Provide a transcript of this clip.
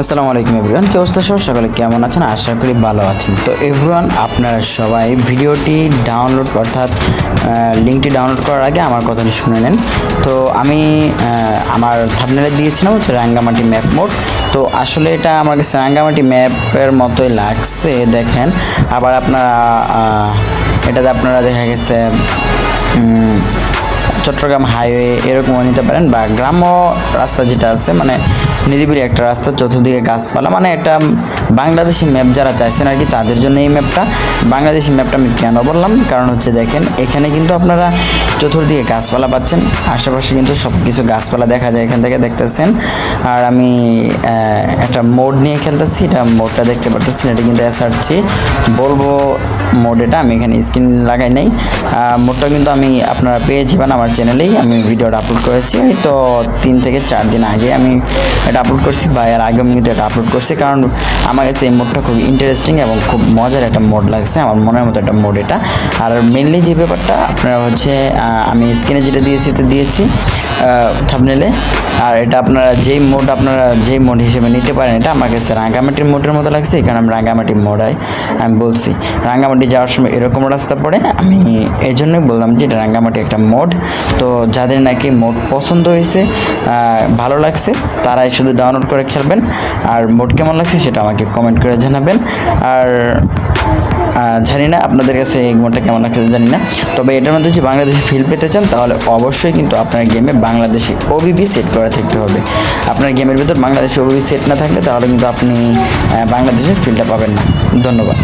আসসালামু আলাইকুম এভরিওয়ান কি অবস্থা সব সকালে কেমন আছেন? আশা করি ভালো আছেন। তো এভরিওয়ান আপনারা সবাই ভিডিওটি ডাউনলোড অর্থাৎ লিঙ্কটি ডাউনলোড করার আগে আমার কথাটি শুনে নেন। তো আমি আমার থাপনেলে দিয়েছিলাম, হচ্ছে রাঙ্গামাটি ম্যাপ মোড তো আসলে এটা আমার কাছে রাঙ্গামাটি ম্যাপের মতোই লাগছে, দেখেন। আবার আপনারা এটাতে আপনারা দেখা গেছে চট্টগ্রাম হাইওয়ে এরকমও নিতে পারেন বা গ্রাম্য রাস্তা যেটা আছে মানে নিরিবিলি একটা রাস্তা, চতুর্দিকে গাছপালা মানে একটা বাংলাদেশি ম্যাপ যারা চাইছেন আর কি, তাদের জন্য এই ম্যাপটা বাংলাদেশি ম্যাপটা আমি কেন বললাম? কারণ হচ্ছে দেখেন, এখানে কিন্তু আপনারা চতুর্দিকে গাছপালা পাচ্ছেন, আশেপাশে কিন্তু সব কিছু গাছপালা দেখা যায় এখান থেকে দেখতেছেন। আর আমি একটা মোড নিয়ে খেলতেছি, এটা মোডটা দেখতে পারতেছি এটা কিন্তু এসআরছি বলব মোড এটা, আমি এখানে স্ক্রিন লাগাই নাই। মোডটা কিন্তু আমি আপনারা পেয়ে যাবেন আমার চ্যানেলেই। আমি ভিডিওটা আপলোড করেছি তো তিন থেকে চার দিন আগে আমি এটা আপলোড করছি বা এর আগে আমি কিন্তু এটা আপলোড করছি। কারণ আমার কাছে এই মোডটা খুব ইন্টারেস্টিং এবং খুব মজার একটা মোড লাগছে, আমার মনের মতো একটা মোড এটা। আর মেনলি যে ব্যাপারটা, আপনারা হচ্ছে আমি স্ক্রিনে যেটা দিয়েছি তো দিয়েছি। থাপনেলে আর এটা আপনারা যেই মোড আপনারা যেই মোড হিসেবে নিতে পারেন, এটা আমার কাছে রাঙ্গামাটির মোডের মতো লাগছে এখানে আমি রাঙ্গামাটি মোড়াই আমি বলছি, রাঙ্গামাটি যাওয়ার সময় এরকম রাস্তা পড়ে, আমি এই জন্যই বললাম যে এটা রাঙ্গামাটি একটা মোড তো যাদের নাকি মোড পছন্দ হয়েছে ভালো লাগছে, তারাই শুধু ডাউনলোড করে খেলবেন। আর মোড কেমন লাগছে সেটা আমাকে কমেন্ট করে জানাবেন। আর জানি না আপনাদের কাছে এই গেমটা কেমন লাগছে জানি না। তবে এটার মধ্যে যদি বাংলাদেশি ফিল পেতে চান, তাহলে অবশ্যই কিন্তু আপনার গেমে বাংলাদেশি ওবিবি সেট করা থাকতে হবে। আপনার গেমের ভিতর বাংলাদেশি ওবিবি সেট না থাকলে তাহলে কিন্তু আপনি বাংলাদেশের ফিলটা পাবেন না। ধন্যবাদ।